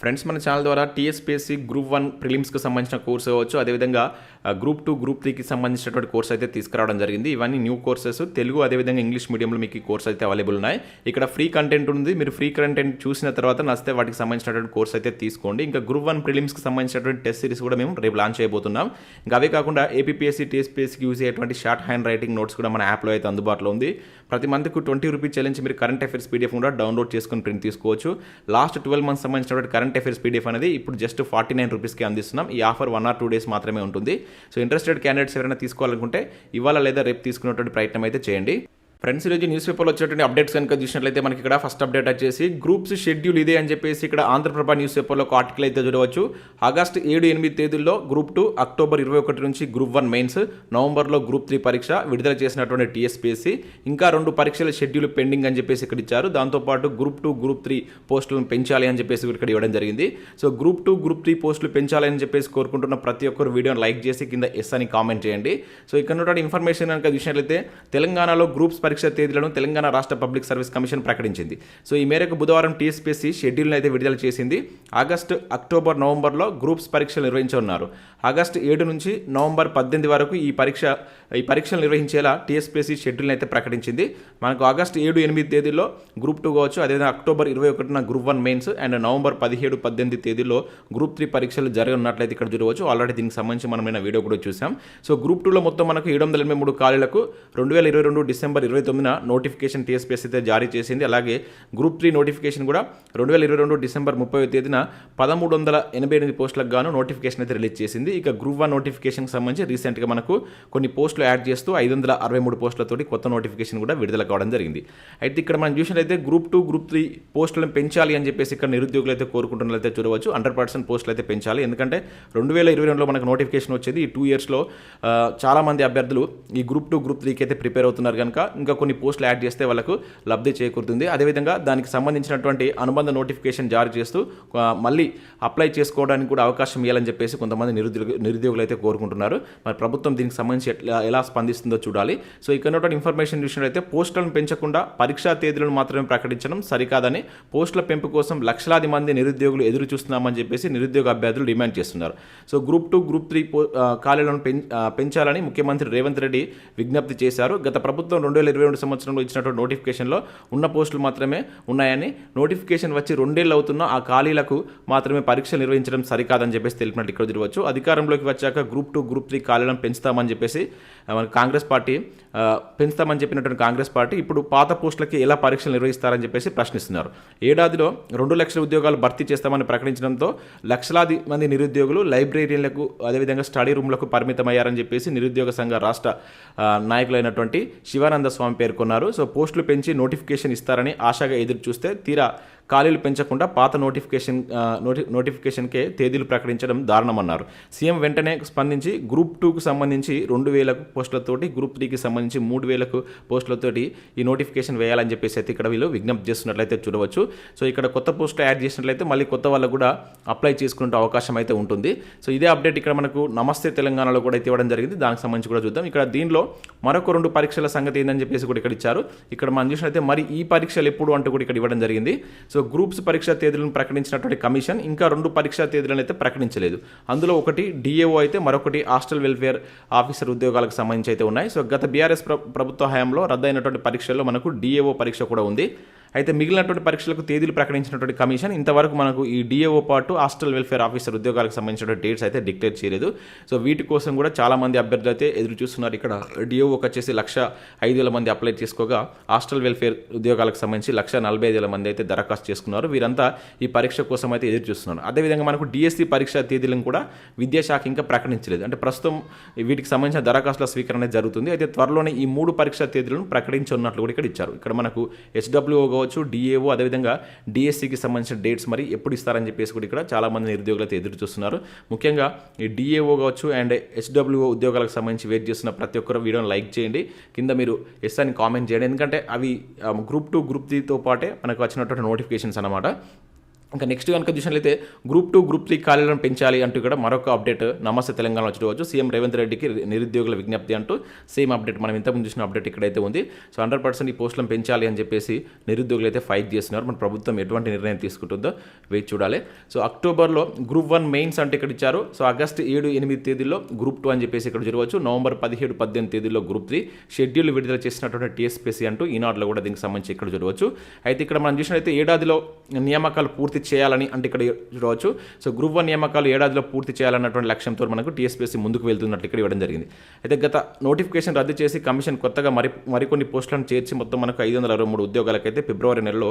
Friends మన channel ద్వారా TSPSC group one ప్రిలిమ్స్కి సంబంధించిన కోర్స్ కావచ్చు. అదేవిధంగా గ్రూప్ టూ గ్రూప్ త్రీకి సంబంధించినటువంటి కోర్స్ అయితే తీసుకురావడం జరిగింది. ఇవన్నీ న్యూ కోర్సెస్. తెలుగు అదేవిధంగా ఇంగ్లీష్ మీడియంలో మీకు ఈ కోర్స్ అయితే అవైలబుల్ ఉన్నాయి. ఇక్కడ ఫ్రీ కంటెంట్ ఉంది. మీరు ఫ్రీ కంటెంట్ చూసిన తర్వాత నస్తే వాటికి సంబంధించినటువంటి కోర్స్ అయితే తీసుకోండి. ఇంకా గ్రూప్ వన్ ప్రిలిమ్స్కి సంబంధించినటువంటి టెస్ట్ సిరీస్ కూడా మేము రేపు లాంచ్ చేయబోతున్నాం. ఇంకా అవే కాకుండా ఏపీఎస్సీ టీఎస్పీఎస్సీకి యూజ్ అయ్యేటువంటి షార్ట్ హ్యాండ్ రైటింగ్ నోట్స్ కూడా మన యాప్లో అయితే అందుబాటులో ఉంది. ప్రతి మంత్కు ట్వంటీ రూపీస్ చెల్లించి మీరు కరెంట్ అఫైర్స్ పీడిఎఫ్ కూడా డౌన్లోడ్ చేసుకుని ప్రింట్ తీసుకోవచ్చు. లాస్ట్ ట్వెల్వ్ మంత్స్ సంబంధించినటువంటి కరెంట్ అఫైర్స్ పీడిఎఫ్ అనేది ఇప్పుడు జస్ట్ ఫార్టీ నైన్ రూపీస్కి అందిస్తున్నాం. ఈ offer one or two days మాత్రమే ఉంటుంది. సో ఇంట్రెస్టెడ్ క్యాండిడేట్స్ ఎవరైనా తీసుకోవాలనుకుంటే ఇవాళ లేదా రేపు తీసుకునేటువంటి ప్రయత్నం అయితే చేయండి. ఫ్రెండ్స్ ఈరోజు న్యూస్ పేపర్లో వచ్చేటువంటి అప్డేట్స్ కనుక చూసినట్లయితే మనకి ఇక్కడ ఫస్ట్ అప్డేట్ వచ్చేసి గ్రూప్స్ షెడ్యూల్ ఇదే అని చెప్పేసి ఇక్కడ ఆంధ్రప్రభ న్యూస్ పేపర్లో ఒక ఆర్టికల్ అయితే చూడవచ్చు. ఆగస్టు ఏడు ఎనిమిది తేదీల్లో గ్రూప్ టూ అక్టోబర్ ఇరవై ఒకటి నుంచి గ్రూప్ వన్ మెయిన్స్ నవంబర్లో గ్రూప్ త్రీ పరీక్ష విడుదల చేసినటువంటి టీఎస్పీఎస్సీ ఇంకా రెండు పరీక్షల షెడ్యూల్ పెండింగ్ అని చెప్పేసి ఇక్కడ ఇచ్చారు. దాంతోపాటు గ్రూప్ టూ గ్రూప్ త్రీ పోస్టులను పెంచాలి అని చెప్పేసి ఇక్కడ ఇవ్వడం జరిగింది. So group two group three పోస్టులు పెంచాలి అని చెప్పేసి కోరుకుంటున్న ప్రతి ఒక్కరు వీడియోని లైక్ చేసి కింద ఎస్ అని కామెంట్ చేయండి. సో ఇక్కడ ఇన్ఫర్మేషన్ కనుక చూసినట్లయితే తెలంగాణలో గ్రూప్స్ పరీక్ష తేదీలను తెలంగాణ రాష్ట్ర పబ్లిక్ సర్వీస్ కమిషన్ ప్రకటించింది. సో ఈ మేరకు బుధవారం టీఎస్పీఎస్సీ షెడ్యూల్ను అయితే విడుదల చేసింది. ఆగస్టు అక్టోబర్ నవంబర్లో గ్రూప్స్ పరీక్షలు నిర్వహించనున్నారు. ఆగస్టు ఏడు నుంచి నవంబర్ పద్దెనిమిది వరకు ఈ పరీక్ష ఈ పరీక్షలు నిర్వహించేలా టీఎస్పీఎస్సీ షెడ్యూల్ని అయితే ప్రకటించింది. మనకు ఆగస్టు ఏడు ఎనిమిది తేదీలో గ్రూప్ టూ కావచ్చు అదేవిధంగా అక్టోబర్ ఇరవై ఒకటిన group one mains and November పదిహేడు పద్దెనిమిది తేదీలో గ్రూప్ త్రీ పరీక్షలు జరగనున్నట్లయితే ఇక్కడ చూడవచ్చు. ఆల్రెడీ దీనికి సంబంధించి మనం వీడియో కూడా చూసాం. సో గ్రూప్ టూలో మొత్తం మనకు ఏడు వందల ఎనభై మూడు ఖాళీలకు రెండు వేల ఇరవై రెండు డిసెంబర్ ఇరవై తొమ్మిదిన నోటిఫికేషన్ టీఎస్పీఎస్ అయితే జారీ చేసింది. అలాగే గ్రూప్ త్రీ నోటిఫికేషన్ కూడా రెండు వేల ఇరవై రెండు డిసెంబర్ ముప్పై తేదీన పదమూడు వందల ఎనభై ఎనిమిది పోస్టులకు గాను నోటిఫికేషన్ అయితే రిలీజ్ చేసింది. ఇక గ్రూప్ వన్ నోటిఫికేషన్కి సంబంధించి రీసెంట్గా మనకు కొన్ని పోస్టులు యాడ్ చేస్తూ ఐదు వందల అరవై మూడు పోస్టులతోటి కొత్త నోటిఫికేషన్ కూడా విడుదల కావడం జరిగింది. అయితే ఇక్కడ మనం చూసినట్లయితే గ్రూప్ టూ గ్రూప్ త్రీ పోస్టులను పెంచాలి అని చెప్పేసి ఇక్కడ నిరుద్యోగులు అయితే కోరుకుంటున్నట్లయితే చూడవచ్చు. హండ్రెడ్ పర్సెంట్ పోస్టులు అయితే పెంచాలి. ఎందుకంటే రెండు వేల ఇరవై రెండులో మనకు నోటిఫికేషన్ వచ్చేది. ఈ టూ ఇయర్స్లో చాలామంది అభ్యర్థులు ఈ గ్రూప్ టూ గ్రూప్ త్రీకి అయితే ప్రిపేర్ అవుతున్నారు కనుక ఇంకా కొన్ని పోస్టులు యాడ్ చేస్తే వాళ్ళకు లబ్ధి చేకూరుతుంది. అదేవిధంగా దానికి సంబంధించినటువంటి అనుబంధ నోటిఫికేషన్ జారీ చేస్తూ మళ్ళీ అప్లై చేసుకోవడానికి కూడా అవకాశం ఇవ్వాలని చెప్పేసి కొంతమంది నిరుద్యోగ నిరుద్యోగులు అయితే కోరుకుంటున్నారు. మరి ప్రభుత్వం దీనికి సంబంధించి ఎట్లా ఎలా స్పందిస్తుందో చూడాలి. సో ఇక్కడ ఇన్ఫర్మేషన్ ఇన్ఫర్మేషన్ అయితే పోస్టులను పెంచకుండా పరీక్షా తేదీలను మాత్రమే ప్రకటించడం సరికాదని పోస్టుల పెంపు కోసం లక్షలాది మంది నిరుద్యోగులు ఎదురు చూస్తున్నామని చెప్పేసి నిరుద్యోగ అభ్యర్థులు డిమాండ్ చేస్తున్నారు. So group two group three పో ఖాళీలను పెంచాలని ముఖ్యమంత్రి రేవంత్ రెడ్డి విజ్ఞప్తి చేశారు. గత ప్రభుత్వం రెండు వేల ఇరవై రెండు సంవత్సరంలో ఇచ్చినటువంటి నోటిఫికేషన్లో ఉన్న పోస్టులు మాత్రమే ఉన్నాయని నోటిఫికేషన్ వచ్చి రెండేళ్ళు అవుతున్న ఆ ఖాళీలకు మాత్రమే పరీక్షలు నిర్వహించడం సరికాదని చెప్పేసి తెలిపినట్టు ఇక్కడ చూడవచ్చు అధికారంలోకి వచ్చాక గ్రూప్ టూ గ్రూప్ త్రీ ఖాళీలను పెంచుతామని చెప్పేసి మన కాంగ్రెస్ పార్టీ పెంచుతామని చెప్పినటువంటి కాంగ్రెస్ పార్టీ ఇప్పుడు పాత పోస్టులకి ఎలా పరీక్షలు నిర్వహిస్తారని చెప్పేసి ప్రశ్నిస్తున్నారు. ఏడాదిలో రెండు లక్షల ఉద్యోగాలు భర్తీ చేస్తామని ప్రకటించడంతో లక్షలాది మంది నిరుద్యోగులు లైబ్రరీలకు అదేవిధంగా స్టడీ రూమ్లకు పరిమితమయ్యారని చెప్పేసి నిరుద్యోగ సంఘ రాష్ట్ర నాయకులైనటువంటి శివానంద స్వామి పేర్కొన్నారు. సో పోస్టులు పెంచి నోటిఫికేషన్ ఇస్తారని ఆశగా ఎదురు చూస్తే తీరా ఖాళీలు పెంచకుండా పాత నోటిఫికేషన్ నోటి నోటిఫికేషన్కే తేదీలు ప్రకటించడం దారుణమన్నారు. సీఎం వెంటనే స్పందించి గ్రూప్ టూకు సంబంధించి రెండు వేలకు పోస్టులతోటి గ్రూప్ త్రీకి సంబంధించి మూడు వేలకు పోస్టులతోటి ఈ నోటిఫికేషన్ వేయాలని చెప్పేసి అయితే ఇక్కడ వీళ్ళు విజ్ఞప్తి చేస్తున్నట్లయితే చూడవచ్చు. సో ఇక్కడ కొత్త పోస్టులు యాడ్ చేసినట్లయితే మళ్ళీ కొత్త వాళ్ళకు కూడా అప్లై చేసుకునే అవకాశం అయితే ఉంటుంది. సో ఇదే అప్డేట్ ఇక్కడ మనకు నమస్తే తెలంగాణలో కూడా అయితే ఇవ్వడం జరిగింది. దానికి సంబంధించి కూడా చూద్దాం. ఇక్కడ దీనిలో మరొక రెండు పరీక్షల సంగతి ఏందని చెప్పేసి కూడా ఇక్కడ ఇచ్చారు. ఇక్కడ మనం చూసినట్లయితే మరి ఈ పరీక్షలు ఎప్పుడు అంటూ కూడా ఇక్కడ ఇవ్వడం జరిగింది. సో గ్రూప్స్ పరీక్షా తేదీలను ప్రకటించినటువంటి కమిషన్ ఇంకా రెండు పరీక్షా తేదీలను అయితే ప్రకటించలేదు. అందులో ఒకటి డిఏఓ అయితే మరొకటి హాస్టల్ వెల్ఫేర్ ఆఫీసర్ ఉద్యోగాలకు సంబంధించి అయితే ఉన్నాయి. సో గత బీఆర్ఎస్ ప్రభుత్వ హయాంలో రద్దయినటువంటి పరీక్షల్లో మనకు డిఏఓ పరీక్ష కూడా ఉంది. అయితే మిగిలినటువంటి పరీక్షలకు తేదీలు ప్రకటించినటువంటి కమిషన్ ఇంతవరకు మనకు ఈ డిఏఓ పాటు హాస్టల్ వెల్ఫేర్ ఆఫీసర్ ఉద్యోగాలకు సంబంధించిన డేట్స్ అయితే డిక్లేర్ చేయలేదు. సో వీటి కోసం కూడా చాలామంది అభ్యర్థులు అయితే ఎదురు చూస్తున్నారు. ఇక్కడ డిఓకి వచ్చేసి లక్ష ఐదు వేల మంది అప్లై చేసుకోగా హాస్టల్ వెల్ఫేర్ ఉద్యోగాలకు సంబంధించి లక్ష నలభై ఐదు వేల మంది అయితే దరఖాస్తు చేసుకున్నారు. వీరంతా ఈ పరీక్ష కోసం అయితే ఎదురు చూస్తున్నారు. అదేవిధంగా మనకు డిఎస్సి పరీక్ష తేదీలను కూడా విద్యాశాఖ ఇంకా ప్రకటించలేదు. అంటే ప్రస్తుతం వీటికి సంబంధించిన దరఖాస్తుల స్వీకరణ అనేది జరుగుతుంది. అయితే త్వరలోనే ఈ మూడు పరీక్ష తేదీలను ప్రకటించనున్నట్లు కూడా ఇక్కడ ఇచ్చారు. ఇక్కడ మనకు హెచ్డబ్ల్యూఓ కావచ్చు డిఏఓ అదేవిధంగా డిఎస్సికి సంబంధించిన డేట్స్ మరి ఎప్పుడు ఇస్తారని చెప్పేసి కూడా ఇక్కడ చాలా మంది నిరుద్యోగులు అయితే ఎదురు చూస్తున్నారు. ముఖ్యంగా ఈ డిఏఓ కావచ్చు అండ్ హెచ్డబ్ల్యూఓ ఉద్యోగాలకు సంబంధించి వెయిట్ చేస్తున్న ప్రతి ఒక్కరు వీడియోని లైక్ చేయండి. కింద మీరు ఎస్ అని కామెంట్ చేయండి. ఎందుకంటే అవి గ్రూప్ టూ గ్రూప్ త్రీతో పాటే మనకు వచ్చినటువంటి నోటిఫికేషన్స్ అనమాట ఇంకా నెక్స్ట్ కనుక చూసినట్లయితే గ్రూప్ టూ గ్రూప్ త్రీ ఖాళీలను పెంచాలి అంటూ కూడా మరొక అప్డేట్ నమస్తే తెలంగాణ చూడవచ్చు సీఎం రేవంత్ రెడ్డికి నిరుద్యోగుల విజ్ఞప్తి అంటూ సేమ్ అప్డేట్ మనం ఇంతకుముందు చూసిన అప్డేట్ ఇక్కడైతే ఉంది. సో హండ్రెడ్ పర్సెంట్ ఈ పోస్టులను పెంచాలి అని చెప్పేసి నిరుద్యోగులు అయితే ఫైట్ చేస్తున్నారు. మన ప్రభుత్వం ఎటువంటి నిర్ణయం తీసుకుంటుందో వేచి చూడాలి. సో అక్టోబర్లో గ్రూప్ వన్ మెయిన్స్ అంటే ఇక్కడ ఇచ్చారు. సో ఆగస్ట్ ఏడు ఎనిమిది తేదీల్లో గ్రూప్ టూ అని చెప్పేసి ఇక్కడ జరగవచ్చు. నవంబర్ పదిహేడు పద్దెనిమిది తేదీల్లో గ్రూప్ త్రీ షెడ్యూల్ విడుదల చేసినటువంటి టీఎస్పీసీ అంటూ ఈనాడులో కూడా దీనికి సంబంధించి ఇక్కడ చూడవచ్చు అయితే ఇక్కడ మనం చూసినట్లయితే ఏడాదిలో నియామకాలు పూర్తి చేయాలని అంటే ఇక్కడ చూడవచ్చు. సో గ్రూప్ వన్ నియామకాలు ఏడాదిలో పూర్తి చేయాలన్నటువంటి లక్ష్యంతో మనకు టీఎస్పీఎస్సీ ముందుకు వెళ్తున్నట్లు ఇక్కడ ఇవ్వడం జరిగింది. అయితే గత నోటిఫికేషన్ రద్దు చేసి కమిషన్ కొత్తగా మరి మరికొన్ని పోస్టులను చేర్చి మొత్తం మనకు ఐదు వందల అరవై మూడు ఉద్యోగాలకైతే ఫిబ్రవరి నెలలో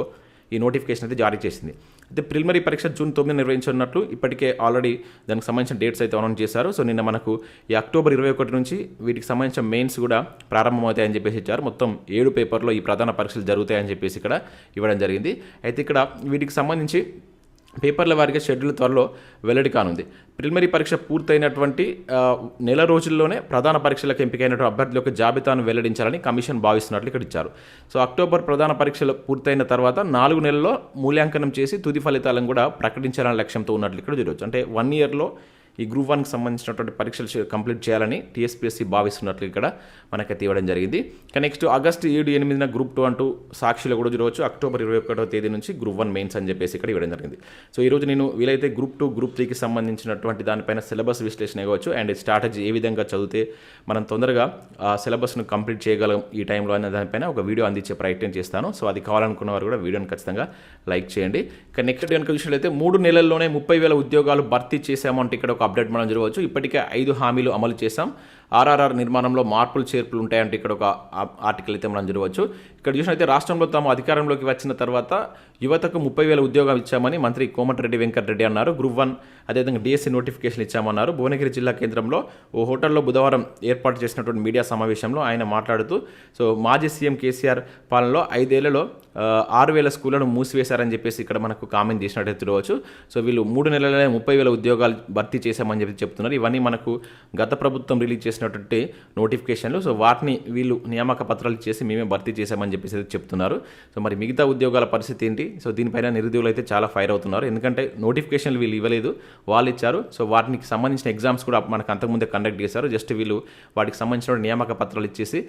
ఈ నోటిఫికేషన్ అయితే జారీ చేసింది. అయితే ప్రిలిమరీ పరీక్ష జూన్ తొమ్మిది నిర్వహించనున్నట్లు ఇప్పటికే ఆల్రెడీ దానికి సంబంధించిన డేట్స్ అయితే అనౌన్స్ చేశారు. సో నిన్న మనకు ఈ అక్టోబర్ ఇరవై ఒకటి నుంచి వీటికి సంబంధించిన మెయిన్స్ కూడా ప్రారంభమవుతాయని చెప్పేసి ఇచ్చారు. మొత్తం ఏడు పేపర్లో ఈ ప్రధాన పరీక్షలు జరుగుతాయని చెప్పేసి ఇక్కడ ఇవ్వడం జరిగింది. అయితే ఇక్కడ వీటికి సంబంధించి పేపర్ల వారిగా షెడ్యూల్ త్వరలో వెల్లడి కానుంది. ప్రిలిమరీ పరీక్ష పూర్తయినటువంటి నెల రోజుల్లోనే ప్రధాన పరీక్షలకు ఎంపికైనటువంటి అభ్యర్థుల యొక్క జాబితాను వెల్లడించాలని కమిషన్ భావిస్తున్నట్లు ఇక్కడ ఇచ్చారు. సో అక్టోబర్ ప్రధాన పరీక్షలు పూర్తయిన తర్వాత నాలుగు నెలల్లో మూల్యాంకనం చేసి తుది ఫలితాలను కూడా ప్రకటించాలనే లక్ష్యంతో ఉన్నట్లు ఇక్కడ చూడవచ్చు అంటే వన్ ఇయర్లో ఈ గ్రూప్ వన్కి సంబంధించినటువంటి పరీక్షలు కంప్లీట్ చేయాలని టీఎస్పీఎస్సీ భావిస్తున్నట్లు ఇక్కడ మనకైతే ఇవ్వడం జరిగింది. కానీ నెక్స్ట్ ఆగస్టు ఏడు ఎనిమిదిన గ్రూప్ టూ అంటూ సాక్షిలో కూడా చూడవచ్చు. అక్టోబర్ ఇరవై ఒకటో తేదీ నుంచి గ్రూప్ వన్ మెయిన్స్ అని చెప్పేసి ఇక్కడ ఇవ్వడం జరిగింది. సో ఈ రోజు నేను వీలైతే గ్రూప్ టూ గ్రూప్ త్రీకి సంబంధించినటువంటి దానిపైన సిలబస్ విశ్లేషణ ఇవ్వచ్చు. అండ్ స్ట్రాటజీ ఏ విధంగా చదివితే మనం తొందరగా ఆ సిలబస్ను కంప్లీట్ చేయగలం ఈ టైంలో అనే దానిపైన ఒక వీడియో అందించే ప్రయత్నం చేస్తాను. సో అది కావాలనుకున్న వారు కూడా వీడియోని ఖచ్చితంగా లైక్ చేయండి. ఇక నెక్స్ట్ కనుక అయితే మూడు నెలల్లోనే ముప్పై వేల ఉద్యోగాలు భర్తీ చేశామంటే ఇక్కడ ఒక అప్డేట్ మనం జరగవచ్చు. ఇప్పటికే ఐదు హామీలు అమలు చేశాం. ఆర్ఆర్ఆర్ నిర్మాణంలో మార్పులు చేర్పులు ఉంటాయంటే ఇక్కడ ఒక ఆర్టికల్ అయితే మనం చూడవచ్చు ఇక్కడ చూసినైతే రాష్ట్రంలో తాము అధికారంలోకి వచ్చిన తర్వాత యువతకు ముప్పై వేల ఉద్యోగాలు ఇచ్చామని మంత్రి కోమటిరెడ్డి వెంకటరెడ్డి అన్నారు. గ్రూప్ వన్ అదేవిధంగా డిఎస్సీ నోటిఫికేషన్ ఇచ్చామన్నారు. భువనగిరి జిల్లా కేంద్రంలో ఓ హోటల్లో బుధవారం ఏర్పాటు చేసినటువంటి మీడియా సమావేశంలో ఆయన మాట్లాడుతూ సో మాజీ సీఎం కేసీఆర్ పాలనలో ఐదేళ్ళలో ఆరు వేల స్కూళ్ళను మూసివేశారని చెప్పేసి ఇక్కడ మనకు కామెంట్ చేసినట్టు చూడవచ్చు. సో వీళ్ళు మూడు నెలలనే ముప్పై వేల ఉద్యోగాలు భర్తీ చేశామని చెప్పి చెప్తున్నారు. ఇవన్నీ మనకు గత ప్రభుత్వం రిలీజ్ చేసినటువంటి నోటిఫికేషన్లు సో వాటిని వీళ్ళు నియామక పత్రాలు చేసి మేమే భర్తీ చేశామని చెప్పేసి చెప్తున్నారు. సో మరి మిగతా ఉద్యోగాల పరిస్థితి ఏంటి? సో దీనిపైన నిరుద్యోగులు అయితే చాలా ఫైర్ అవుతున్నారు. ఎందుకంటే నోటిఫికేషన్లు వీళ్ళు ఇవ్వలేదు. వాళ్ళు ఇచ్చారు. సో వాటికి సంబంధించిన ఎగ్జామ్స్ కూడా మనకు అంతకుముందే కండక్ట్ చేశారు. జస్ట్ వీళ్ళు వాటికి సంబంధించిన నియామక పత్రాలు ఇచ్చేసి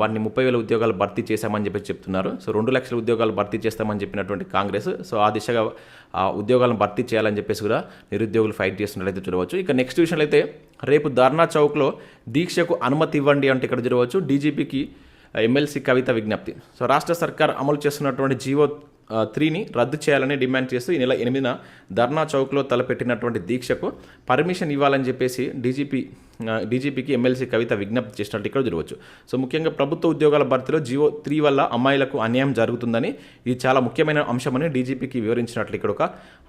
వాటిని ముప్పై వేల ఉద్యోగాలు భర్తీ చేశామని చెప్పి చెప్తున్నారు. సో రెండు లక్షల ఉద్యోగాలు భర్తీ చేస్తామని చెప్పినటువంటి కాంగ్రెస్. సో ఆ దిశగా ఆ ఉద్యోగాలను భర్తీ చేయాలని చెప్పేసి కూడా నిరుద్యోగులు ఫైట్ చేస్తున్నట్లయితే చూడవచ్చు. ఇక నెక్స్ట్ విషయంలో అయితే రేపు ధర్నా చౌక్లో దీక్షకు అనుమతి ఇవ్వండి అంటే ఇక్కడ జరగవచ్చు. డీజీపీకి ఎమ్మెల్సీ కవిత విజ్ఞప్తి. సో రాష్ట్ర సర్కార్ అమలు చేస్తున్నటువంటి జీవో త్రీని రద్దు చేయాలని డిమాండ్ చేస్తూ ఈ నెల ఎనిమిదిన ధర్నా చౌక్లో తలపెట్టినటువంటి దీక్షకు పర్మిషన్ ఇవ్వాలని చెప్పేసి డీజీపీ డీజీపీకి ఎమ్మెల్సీ కవిత విజ్ఞప్తి చేసినట్టు ఇక్కడ చూడవచ్చు సో ముఖ్యంగా ప్రభుత్వ ఉద్యోగాల భర్తీలో జీవో త్రీ వల్ల అమ్మాయిలకు అన్యాయం జరుగుతుందని ఇది చాలా ముఖ్యమైన అంశమని డీజీపీకి వివరించినట్లు ఇక్కడ ఒక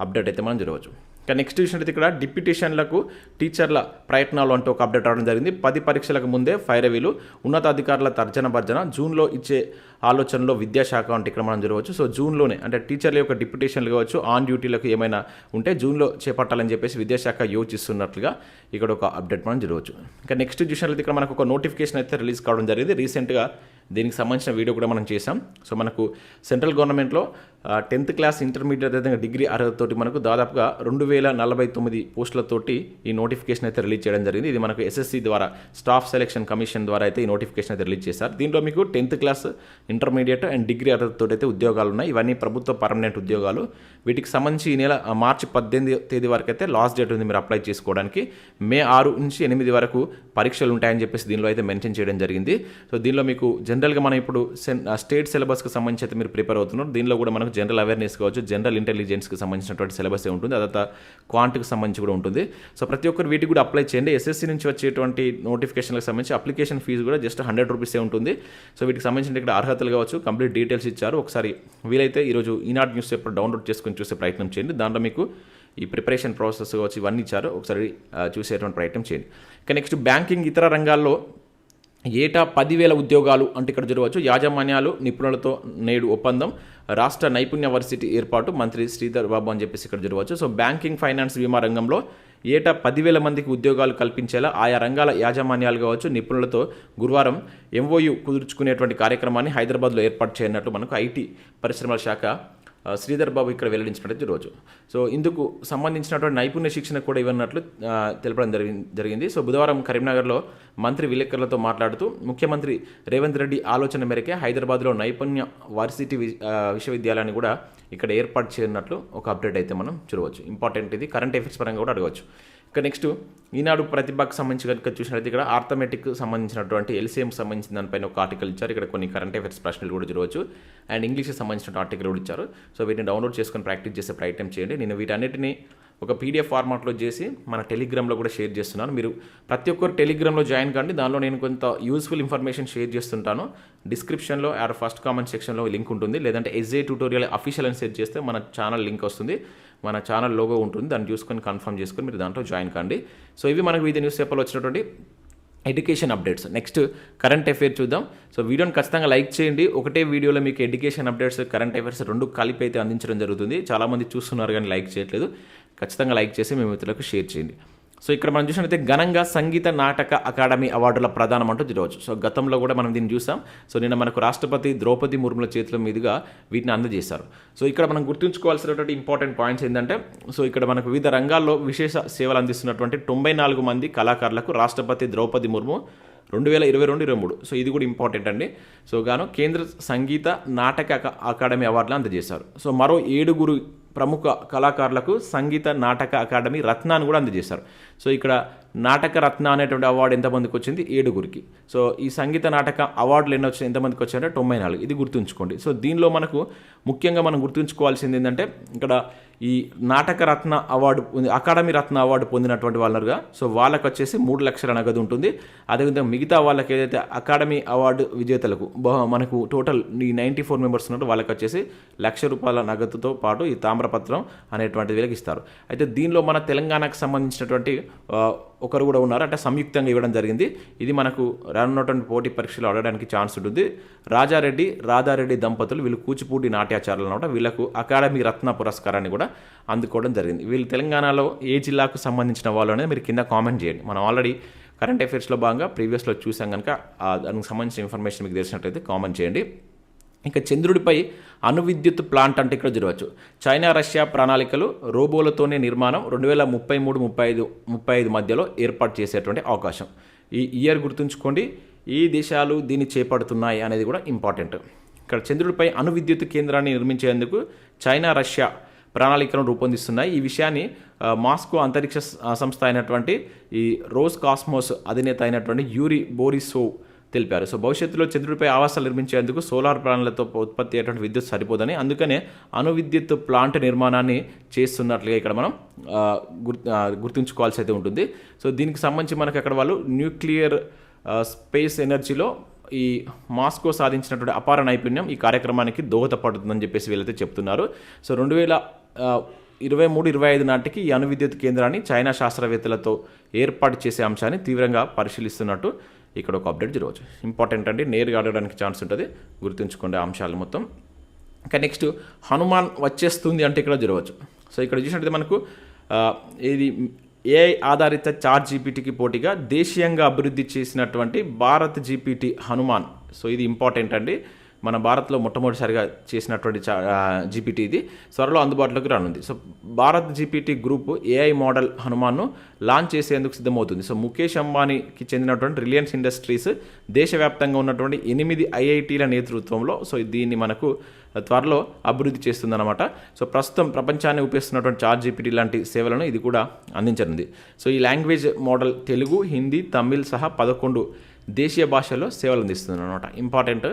అప్డేట్ అయితే మనం చూడవచ్చు ఇక నెక్స్ట్ విషయం అయితే ఇక్కడ డిప్యూటేషన్లకు టీచర్ల ప్రయత్నాలు అంటూ ఒక అప్డేట్ రావడం జరిగింది. పది పరీక్షలకు ముందే ఫైరవీలు ఉన్నతాధికారుల తర్జన భర్జన జూన్లో ఇచ్చే ఆలోచనలో విద్యాశాఖ అంటే ఇక్కడ మనం చూడవచ్చు. సో జూన్లోనే అంటే టీచర్ల యొక్క డిప్యూటేషన్లు కావచ్చు ఆన్ డ్యూటీలకు ఏమైనా ఉంటే జూన్లో చేపట్టాలని చెప్పేసి విద్యాశాఖ యోచిస్తున్నట్లుగా ఇక్కడ ఒక అప్డేట్ మనం చూడవచ్చు. ఇంకా నెక్స్ట్ చూసినట్లయితే ఇక్కడ మనకు ఒక నోటిఫికేషన్ అయితే రిలీజ్ కావడం జరిగింది. రీసెంట్గా దీనికి సంబంధించిన వీడియో కూడా మనం చేసాం సో మనకు సెంట్రల్ గవర్నమెంట్లో టెన్త్ క్లాస్ ఇంటర్మీడియట్ అదేవిధంగా డిగ్రీ అర్హతతోటి మనకు దాదాపుగా రెండు వేల నలభై తొమ్మిది పోస్టులతోటి ఈ నోటిఫికేషన్ అయితే రిలీజ్ చేయడం జరిగింది. ఇది మనకు ఎస్ఎస్సి ద్వారా స్టాఫ్ సెలెక్షన్ కమిషన్ ద్వారా అయితే ఈ నోటిఫికేషన్ అయితే రిలీజ్ చేశారు. దీంట్లో మీకు tenth class intermediate and degree అర్హతతో అయితే ఉద్యోగాలు ఉన్నాయి. ఇవన్నీ ప్రభుత్వ పర్మనెంట్ ఉద్యోగాలు. వీటికి సంబంధించి ఈ నెల మార్చి పద్దెనిమిది తేదీ వరకు అయితే లాస్ట్ డేట్ ఉంది మీరు అప్లై చేసుకోవడానికి. మే ఆరు నుంచి ఎనిమిది వరకు పరీక్షలు ఉంటాయని చెప్పేసి దీనిలో అయితే మెన్షన్ చేయడం జరిగింది. సో దీనిలో మీకు జనరల్గా మనం ఇప్పుడు సెన్ స్టేట్ సిలబస్కి సంబంధించి అయితే మీరు ప్రిపేర్ అవుతున్నారు. దీనిలో కూడా మనకు జనరల్ అవేర్నెస్ కావచ్చు జనరల్ ఇంటెలిజెన్స్కి సంబంధించినటువంటి సిలబస్ ఉంటుంది అదంతా క్వాంట్కి సంబంధించి కూడా ఉంటుంది. సో ప్రతి ఒక్కరు వీటికి కూడా అప్లై చేయండి. ఎస్ఎస్సి నుంచి వచ్చేటువంటి నోటిఫికేషన్లకు సంబంధించి అప్లికేషన్ ఫీజు కూడా జస్ట్ హండ్రెడ్ రూపీసే ఉంటుంది. సో వీటికి సంబంధించిన ఇక్కడ అర్హతలు కావచ్చు కంప్లీట్ డీటెయిల్స్ ఇచ్చారు. ఒకసారి వీలైతే ఈరోజు ఈనాడు న్యూస్ పేపర్ డౌన్లోడ్ చేసుకొని చూసే ప్రయత్నం చేయండి. దాంట్లో మీకు ఈ ప్రిపరేషన్ ప్రాసెస్ కావచ్చు ఇవన్నీ ఇచ్చారు. ఒకసారి చూసేటువంటి ప్రయత్నం చేయండి. ఇక నెక్స్ట్ బ్యాంకింగ్ ఇతర రంగాల్లో ఏటా పదివేల ఉద్యోగాలు అంటే ఇక్కడ జరగవచ్చు యాజమాన్యాలు నిపుణులతో నేడు ఒప్పందం. రాష్ట్ర నైపుణ్య వర్సిటీ ఏర్పాటు మంత్రి శ్రీధర్ బాబు అని చెప్పేసి ఇక్కడ జరగవచ్చు సో బ్యాంకింగ్ ఫైనాన్స్ బీమా రంగంలో ఏటా పదివేల మందికి ఉద్యోగాలు కల్పించేలా ఆయా రంగాల యాజమాన్యాలు కావచ్చు నిపుణులతో గురువారం ఎంఓయు కుదుర్చుకునేటువంటి కార్యక్రమాన్ని హైదరాబాద్లో ఏర్పాటు చేయనట్లు మనకు ఐటీ పరిశ్రమల శాఖ శ్రీధర్ బాబు ఇక్కడ వెల్లడించినట్టు రోజు. సో ఇందుకు సంబంధించినటువంటి నైపుణ్య శిక్షణ కూడా ఇవ్వనట్లు తెలపడం జరిగింది. సో బుధవారం కరీంనగర్లో మంత్రి విలేకరులతో మాట్లాడుతూ ముఖ్యమంత్రి రేవంత్ రెడ్డి ఆలోచన మేరకే హైదరాబాద్లో నైపుణ్య వర్సిటీ విశ్వవిద్యాలయాన్ని కూడా ఇక్కడ ఏర్పాటు చేయనట్లు ఒక అప్డేట్ అయితే మనం చూడవచ్చు. ఇంపార్టెంట్ ఇది. కరెంట్ అఫేర్స్ పరంగా కూడా అడగవచ్చు. ఇక నెక్స్ట్ ఈనాడు ప్రతిభకు సంబంధించి కనుక చూసినట్లయితే ఇక్కడ ఆర్థమెటిక్ సంబంధించినటువంటి ఎల్సీఎం సంబంధించిన దానిపైన ఒక ఆర్టికల్ ఇచ్చారు. ఇక్కడ కొన్ని కరెంట్ అఫేర్స్ ప్రశ్నలు కూడా చూడవచ్చు అండ్ ఇంగ్లీష్కి సంబంధించిన ఆర్టికల్ కూడా ఇచ్చారు. సో వీటిని డౌన్లోడ్ చేసుకొని ప్రాక్టీస్ చేసే ప్రయత్నం చేయండి. నేను వీటన్నిటిని ఒక పీడిఎఫ్ ఫార్మాట్లో చేసి మన టెలిగ్రామ్లో కూడా షేర్ చేస్తున్నాను. మీరు ప్రతి ఒక్కరు టెలిగ్రామ్లో జాయిన్ కండి. దానిలో నేను కొంత యూస్ఫుల్ ఇన్ఫర్మేషన్ షేర్ చేస్తుంటాను. డిస్క్రిప్షన్లో ఆర్ ఫస్ట్ కామెంట్ సెక్షన్లో లింక్ ఉంటుంది. లేదంటే ఎస్ఏ ట్యూటోరియల్ అఫీషియల్ అని షేర్ చేస్తే మన ఛానల్ లింక్ వస్తుంది. మన ఛానల్ లోగో ఉంటుంది. దాన్ని చూసుకొని కన్ఫర్మ్ చేసుకొని మీరు దాంట్లో జాయిన్ కండి. సో ఇవి మనకు వివిధ న్యూస్ పేపర్లో వచ్చినటువంటి education updates next current affair చూద్దాం. సో వీడియోని ఖచ్చితంగా లైక్ చేయండి. ఒకటే వీడియోలో మీకు ఎడ్యుకేషన్ అప్డేట్స్ కరెంట్ అఫైర్స్ రెండు కలిపి అయితే అందించడం జరుగుతుంది. చాలామంది చూస్తున్నారు కానీ లైక్ చేయట్లేదు. ఖచ్చితంగా లైక్ చేసి మీ మిత్రులకు షేర్ చేయండి. సో ఇక్కడ మనం చూసినట్లయితే ఘనంగా సంగీత నాటక అకాడమీ అవార్డుల ప్రదానం అంటూ చూడవచ్చు సో గతంలో కూడా మనం దీన్ని చూసాం. సో నిన్న మనకు రాష్ట్రపతి ద్రౌపది ముర్ముల చేతుల మీదుగా వీటిని అందజేశారు. సో ఇక్కడ మనం గుర్తుంచుకోవాల్సినటువంటి ఇంపార్టెంట్ పాయింట్స్ ఏంటంటే సో ఇక్కడ మనకు వివిధ రంగాల్లో విశేష సేవలు అందిస్తున్నటువంటి తొంభై నాలుగు మంది కళాకారులకు రాష్ట్రపతి ద్రౌపది ముర్ము రెండు వేల ఇరవై రెండు ఇరవై మూడు. సో ఇది కూడా ఇంపార్టెంట్ అండి. సో గాను కేంద్ర సంగీత నాటక అకాడమీ అవార్డులు అందజేశారు. సో మరో ఏడుగురు ప్రముఖ కళాకారులకు సంగీత నాటక అకాడమీ రత్నాన్ని కూడా అందజేశారు. సో ఇక్కడ నాటక రత్న అనేటువంటి అవార్డు ఎంతమందికి వచ్చింది? ఏడుగురికి. సో ఈ సంగీత నాటక అవార్డులు ఎన్ని వచ్చినాయి? ఎంతమందికి వచ్చాయంటే తొంభై నాలుగు. ఇది గుర్తుంచుకోండి. సో దీనిలో మనకు ముఖ్యంగా మనం గుర్తుంచుకోవాల్సింది ఏంటంటే ఇక్కడ ఈ Nataka Ratna award academy Ratna award పొందినటువంటి వాళ్ళరుగా సో వాళ్ళకి వచ్చేసి మూడు లక్షల నగదు ఉంటుంది. అదేవిధంగా మిగతా వాళ్ళకి ఏదైతే అకాడమీ అవార్డు విజేతలకు బహు- మనకు టోటల్ ఈ నైంటీ ఫోర్ మెంబర్స్ ఉన్నట్టు వాళ్ళకి వచ్చేసి లక్ష రూపాయల నగదుతో పాటు ఈ తామ్రపత్రం అనేటువంటిది వీళ్ళకి ఇస్తారు. అయితే దీనిలో మన తెలంగాణకు సంబంధించినటువంటి ఒకరు కూడా ఉన్నారు. అంటే సంయుక్తంగా ఇవ్వడం జరిగింది. ఇది మనకు రానున్నటువంటి పోటీ పరీక్షలు అడగడానికి ఛాన్స్ ఉంటుంది. రాజారెడ్డి రాధారెడ్డి దంపతులు వీళ్ళు కూచిపూడి నాట్యాచారులు అనమాట. వీళ్ళకు అకాడమీ రత్న పురస్కారాన్ని కూడా అందుకోవడం జరిగింది. వీళ్ళు తెలంగాణలో ఏ జిల్లాకు సంబంధించిన వాళ్ళు అనేది మీరు కింద కామెంట్ చేయండి. మనం ఆల్రెడీ కరెంట్ అఫైర్స్లో భాగంగా ప్రీవియస్లో చూసాం కనుక దానికి సంబంధించిన ఇన్ఫర్మేషన్ మీకు తెలిసినట్లయితే కామెంట్ చేయండి. ఇక చంద్రుడిపై అణు విద్యుత్ ప్లాంట్ అంటే ఇక్కడ జరగవచ్చు. చైనా రష్యా ప్రణాళికలు రోబోలతోనే నిర్మాణం రెండు వేల ముప్పై మూడు ముప్పై ఐదు ముప్పై ఐదు మధ్యలో ఏర్పాటు చేసేటువంటి అవకాశం. ఈ ఇయర్ గుర్తుంచుకోండి ఈ దేశాలు దీన్ని చేపడుతున్నాయి అనేది కూడా ఇంపార్టెంట్. ఇక్కడ చంద్రుడిపై అణు విద్యుత్ కేంద్రాన్ని నిర్మించేందుకు చైనా రష్యా ప్రణాళికలను రూపొందిస్తున్నాయి. ఈ విషయాన్ని మాస్కో అంతరిక్ష సంస్థ అయినటువంటి ఈ రోజ్ కాస్మోస్ అధినేత అయినటువంటి యూరి బోరిసోవ్ తెలిపారు. సో భవిష్యత్తులో చంద్రుడిపై ఆవాసాలు నిర్మించేందుకు సోలార్ ప్లాన్లతో ఉత్పత్తి అయ్యేటువంటి విద్యుత్ సరిపోదని అందుకనే అణు విద్యుత్ ప్లాంట్ నిర్మాణాన్ని చేస్తున్నట్లుగా ఇక్కడ మనం గుర్ గుర్తుంచుకోవాల్సి అయితే ఉంటుంది. సో దీనికి సంబంధించి మనకి అక్కడ వాళ్ళు న్యూక్లియర్ స్పేస్ ఎనర్జీలో ఈ మాస్కో సాధించినటువంటి అపార నైపుణ్యం ఈ కార్యక్రమానికి దోహదపడుతుందని చెప్పేసి వీళ్ళైతే చెప్తున్నారు. సో రెండు వేల ఇరవై మూడు ఇరవై ఐదు నాటికి ఈ అణు విద్యుత్ కేంద్రాన్ని చైనా శాస్త్రవేత్తలతో ఏర్పాటు చేసే అంశాన్ని తీవ్రంగా పరిశీలిస్తున్నట్టు ఇక్కడ ఒక అప్డేట్ జరగవచ్చు. ఇంపార్టెంట్ అండి నేరుగా అడగడానికి ఛాన్స్ ఉంటుంది. గుర్తుంచుకోండి అంశాలు మొత్తం. ఇంకా నెక్స్ట్ హనుమాన్ వచ్చేస్తుంది అంటే ఇక్కడ జరగవచ్చు. సో ఇక్కడ చూసినట్టయితే మనకు ఇది ఏఐ ఆధారిత చార్ట్ జీపీటీకి పోటీగా దేశీయంగా అభివృద్ధి చేసినటువంటి భారత్ జీపీటీ హనుమాన్. సో ఇది ఇంపార్టెంట్ అండి. మన భారత్లో మొట్టమొదటిసారిగా చేసినటువంటి జీపీటీ ఇది. త్వరలో అందుబాటులోకి రానుంది. So Bharat GPT group AI model హనుమాన్ను launch చేసేందుకు సిద్ధమవుతుంది. సో ముఖేష్ అంబానీకి చెందినటువంటి రిలయన్స్ ఇండస్ట్రీస్ దేశవ్యాప్తంగా ఉన్నటువంటి ఎనిమిది ఐఐటీల నేతృత్వంలో సో దీన్ని మనకు త్వరలో అభివృద్ధి చేస్తుందన్నమాట. సో ప్రస్తుతం ప్రపంచాన్ని ఉపయోగిస్తున్నటువంటి చార్ట్ జీపీటీ లాంటి సేవలను ఇది కూడా అందించనుంది. సో ఈ లాంగ్వేజ్ మోడల్ తెలుగు హిందీ తమిళ్ సహా పదకొండు దేశీయ భాషలో సేవలు అందిస్తుంది అనమాట ఇంపార్టెంట్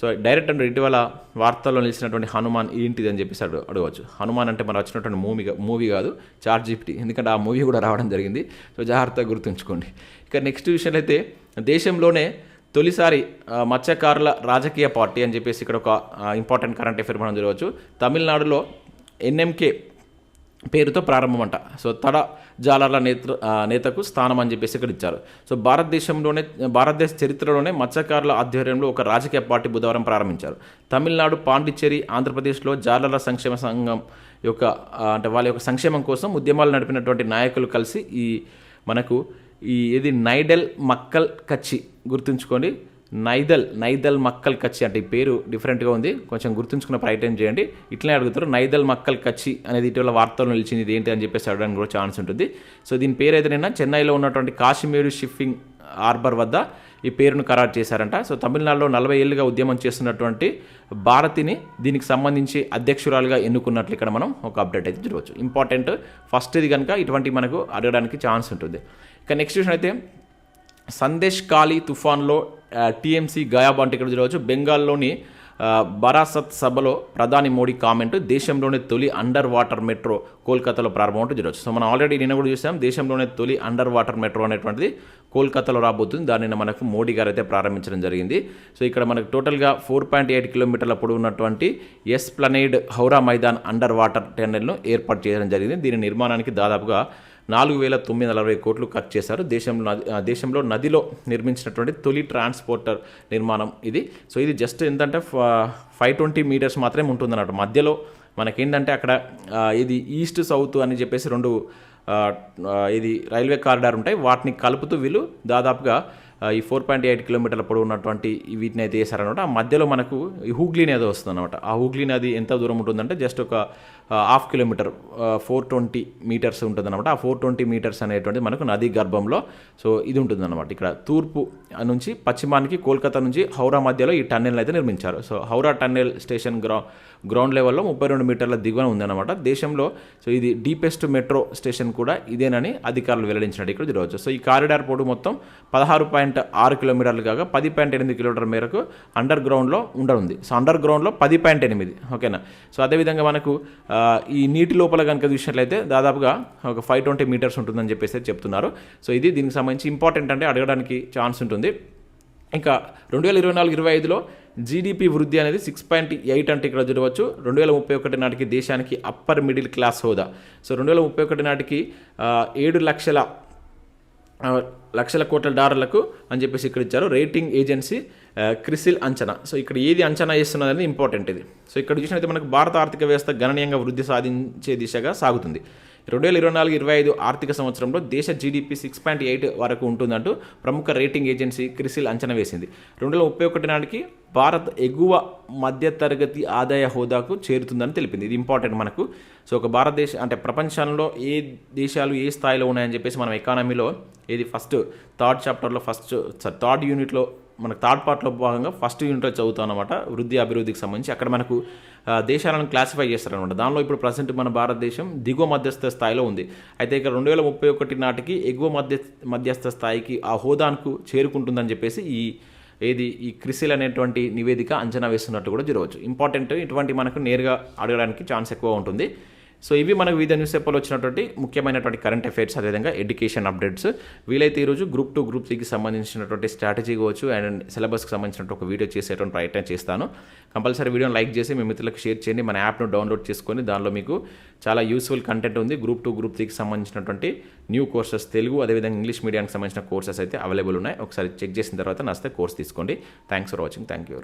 సో డైరెక్ట్ అంటే ఇటీవల వార్తల్లో నిలిచినటువంటి హనుమాన్ ఏంటిది అని చెప్పేసి అడుగు అడగవచ్చు. హనుమాన్ అంటే మనం వచ్చినటువంటి మూవీ మూవీ కాదు చార్ట్ జీపీటీ. ఎందుకంటే ఆ మూవీ కూడా రావడం జరిగింది. సో జాగ్రత్తగా గుర్తుంచుకోండి. ఇక నెక్స్ట్ విషయంలో అయితే దేశంలోనే తొలిసారి మత్స్యకారుల రాజకీయ పార్టీ అని చెప్పేసి ఇక్కడ ఒక ఇంపార్టెంట్ కరెంట్ అఫేర్ మనం చూడవచ్చు. తమిళనాడులో ఎన్ఎంకే పేరుతో ప్రారంభమంట. సో తడ జాలర్ల నేత నేతకు స్థానం అని చెప్పేసి ఇక్కడ ఇచ్చారు. సో భారతదేశంలోనే భారతదేశ చరిత్రలోనే మత్స్యకారుల ఆధ్వర్యంలో ఒక రాజకీయ పార్టీ బుధవారం ప్రారంభించారు. తమిళనాడు పాండిచ్చేరి ఆంధ్రప్రదేశ్లో జాలర్ల సంక్షేమ సంఘం యొక్క అంటే వాళ్ళ యొక్క సంక్షేమం కోసం ఉద్యమాలు నడిపినటువంటి నాయకులు కలిసి ఈ మనకు ఈ ఇది నైడెల్ మక్కల్ కచ్చి గుర్తుంచుకోండి. నైదల్ నైదల్ మక్కల్ కచ్చి అంటే ఈ పేరు డిఫరెంట్గా ఉంది. కొంచెం గుర్తుంచుకున్న ప్రయత్నం చేయండి. ఇట్లనే అడుగుతారు నైదల్ మక్కల్ కచ్చి అనేది ఇటీవల వార్తల్లో నిలిచింది ఇది ఏంటి అని చెప్పేసి అడగడానికి కూడా ఛాన్స్ ఉంటుంది. సో దీని పేరు అయితే నిన్న చెన్నైలో ఉన్నటువంటి కాశ్మీరు షిప్పింగ్ హార్బర్ వద్ద ఈ పేరును ఖరారు చేశారంట. సో తమిళనాడులో నలభై ఏళ్ళుగా ఉద్యమం చేస్తున్నటువంటి భారతిని దీనికి సంబంధించి అధ్యక్షురాలుగా ఎన్నుకున్నట్లు ఇక్కడ మనం ఒక అప్డేట్ అయితే చూడవచ్చు. ఇంపార్టెంట్ ఫస్ట్ ఇది కనుక ఇటువంటి మనకు అడగడానికి ఛాన్స్ ఉంటుంది. ఇక నెక్స్ట్ విషయం అయితే సందేశ్ కాళీ తుఫాన్లో టీఎంసీ గాయాబ్ అంటే ఇక్కడ చూడవచ్చు. బెంగాల్లోని బరాసత్ సభలో ప్రధాని మోడీ కామెంట్ దేశంలోనే తొలి అండర్ వాటర్ మెట్రో కోల్కతాలో ప్రారంభం చూడవచ్చు. సో మనం ఆల్రెడీ నిన్న కూడా చూసాం దేశంలోనే తొలి అండర్ వాటర్ మెట్రో అనేటువంటిది కోల్కతాలో రాబోతుంది. దానిని మనకు మోడీ గారు అయితే ప్రారంభించడం జరిగింది. సో ఇక్కడ మనకు టోటల్గా ఫోర్ పాయింట్ ఎయిట్ కిలోమీటర్ల పొడవు ఉన్నటువంటి esplanade Howrah Maidan under water టెన్నెల్ను ఏర్పాటు చేయడం జరిగింది. దీని నిర్మాణానికి దాదాపుగా నాలుగు వేల తొమ్మిది వందల అరవై కోట్లు ఖర్చు చేశారు. దేశంలో నది దేశంలో నదిలో నిర్మించినటువంటి తొలి ట్రాన్స్పోర్టర్ నిర్మాణం ఇది. సో ఇది జస్ట్ ఏంటంటే ఫైవ్ ట్వంటీ మీటర్స్ మాత్రమే ఉంటుందన్నమాట. మధ్యలో మనకేంటంటే అక్కడ ఇది ఈస్ట్ సౌత్ అని చెప్పేసి రెండు ఇది రైల్వే కారిడార్ ఉంటాయి. వాటిని కలుపుతూ వీళ్ళు దాదాపుగా ఈ ఫోర్ పాయింట్ ఎయిట్ కిలోమీటర్ల పొడవు ఉన్నటువంటి వీటిని అయితే వేసారనమాట ఆ మధ్యలో మనకు ఈ హూగ్లీ నది వస్తుంది అనమాట ఆ హూగ్లీ నది ఎంత దూరం ఉంటుందంటే జస్ట్ ఒక half kilometre four twenty metres ఉంటుందన్నమాట. ఆ ఫోర్ ట్వంటీ మీటర్స్ అనేటువంటి మనకు నదీ గర్భంలో సో ఇది ఉంటుందన్నమాట. ఇక్కడ తూర్పు నుంచి పశ్చిమానికి కోల్కతా నుంచి హౌరా మధ్యలో ఈ టన్నెల్ అయితే నిర్మించారు. So Howrah tunnel station ground ground లెవెల్లో ముప్పై రెండు మీటర్ల దిగువన ఉందన్నమాట. దేశంలో సో ఇది డీపెస్ట్ మెట్రో స్టేషన్ కూడా ఇదేనని అధికారులు వెల్లడించినట్టు ఇక్కడ చూడవచ్చు సో ఈ కారిడార్ పొడవు మొత్తం పదహారు పాయింట్ ఆరు కిలోమీటర్లు కాగా పది పాయింట్ ఎనిమిది కిలోమీటర్ల మేరకు అండర్ గ్రౌండ్లో ఉండనుంది. సో అండర్ గ్రౌండ్లో పది పాయింట్ ఎనిమిది ఓకేనా? సో అదేవిధంగా మనకు ఈ నీటి లోపల కనుక చూసినట్లయితే దాదాపుగా ఒక ఫైవ్ ట్వంటీ మీటర్స్ ఉంటుందని చెప్పేసి చెప్తున్నారు. సో ఇది దీనికి సంబంధించి ఇంపార్టెంట్ అంటే అడగడానికి ఛాన్స్ ఉంటుంది. ఇంకా రెండు వేల ఇరవై నాలుగు ఇరవై ఐదులో జీడిపి వృద్ధి అనేది సిక్స్ పాయింట్ ఎయిట్ అంటే ఇక్కడ చూడవచ్చు. రెండు వేల ముప్పై ఒకటి నాటికి దేశానికి అప్పర్ మిడిల్ క్లాస్ హోదా. సో రెండు వేల ముప్పై ఒకటి నాటికి ఏడు లక్షల లక్షల కోట్ల డాలర్లకు అని చెప్పేసి ఇక్కడ ఇచ్చారు. రేటింగ్ ఏజెన్సీ క్రిసిల్ అంచనా. సో ఇక్కడ ఏది అంచనా చేస్తున్నది అనేది ఇంపార్టెంట్ ఇది. సో ఇక్కడ చూసినట్టయితే మనకు భారత ఆర్థిక వ్యవస్థ గణనీయంగా వృద్ధి సాధించే దిశగా సాగుతుంది. రెండు వేల ఇరవై నాలుగు ఇరవై ఐదు ఆర్థిక సంవత్సరంలో దేశ జీడిపి సిక్స్ పాయింట్ ఎయిట్ వరకు ఉంటుందంటూ ప్రముఖ రేటింగ్ ఏజెన్సీ క్రిసిల్ అంచనా వేసింది. రెండు వేల ముప్పై ఒకటి నాటికి భారత్ ఎగువ మధ్యతరగతి ఆదాయ హోదాకు చేరుతుందని తెలిపింది. ఇది ఇంపార్టెంట్ మనకు. సో ఒక భారతదేశ అంటే ప్రపంచంలో ఏ దేశాలు ఏ స్థాయిలో ఉన్నాయని చెప్పేసి మనం ఎకానమీలో ఇది ఫస్ట్ థర్డ్ చాప్టర్లో ఫస్ట్ థర్డ్ యూనిట్లో మనకు థర్డ్ పార్ట్లో భాగంగా ఫస్ట్ యూనిట్లో చదువుతాం అనమాట వృద్ధి అభివృద్ధికి సంబంధించి. అక్కడ మనకు దేశాలను క్లాసిఫై చేస్తారనమాట దానిలో ఇప్పుడు ప్రజెంట్ మన భారతదేశం దిగువ మధ్యస్థ స్థాయిలో ఉంది. అయితే ఇక్కడ రెండు వేల ముప్పై ఒకటి నాటికి ఎగువ మధ్య మధ్యస్థ స్థాయికి ఆ హోదాకు చేరుకుంటుందని చెప్పేసి ఈ ఏది ఈ క్రిసిల్ అనేటువంటి నివేదిక అంచనా వేస్తున్నట్టు కూడా జరగవచ్చు. ఇంపార్టెంట్ ఇటువంటి మనకు నేరుగా అడగడానికి ఛాన్స్ ఎక్కువ ఉంటుంది. సో ఇవి మనకు వివిధ న్యూస్ పేపర్లో వచ్చినటువంటి ముఖ్యమైనటువంటి కరెంట్ అఫైర్స్ అదేవిధంగా ఎడ్యుకేషన్ అప్డేట్స్ వీలైతే ఈరోజు గ్రూప్ టూ గ్రూప్ త్రీకి సంబంధించినటువంటి స్ట్రాటజీ కావచ్చు అండ్ సిలబస్కి సంబంధించినటువంటి ఒక వీడియో చేసేటువంటి ప్రయత్నం చేస్తాను. కంపల్సరీ వీడియోని లైక్ చేసి మీ మిత్రులకు షేర్ చేయండి. మన యాప్ను డౌన్లోడ్ చేసుకొని దానిలో మీకు చాలా యూస్ఫుల్ కంటెంట్ ఉంది. గ్రూప్ టూ గ్రూప్ త్రీకి సంబంధించినటువంటి న్యూ కోర్సెస్ తెలుగు అదేవిధంగా ఇంగ్లీష్ మీడియానికి సంబంధించిన కోర్సెస్ అయితే అవైలబుల్ ఉన్నాయి. ఒకసారి చెక్ చేసిన తర్వాత నస్తే కోర్స్ తీసుకోండి. Thanks for watching thank you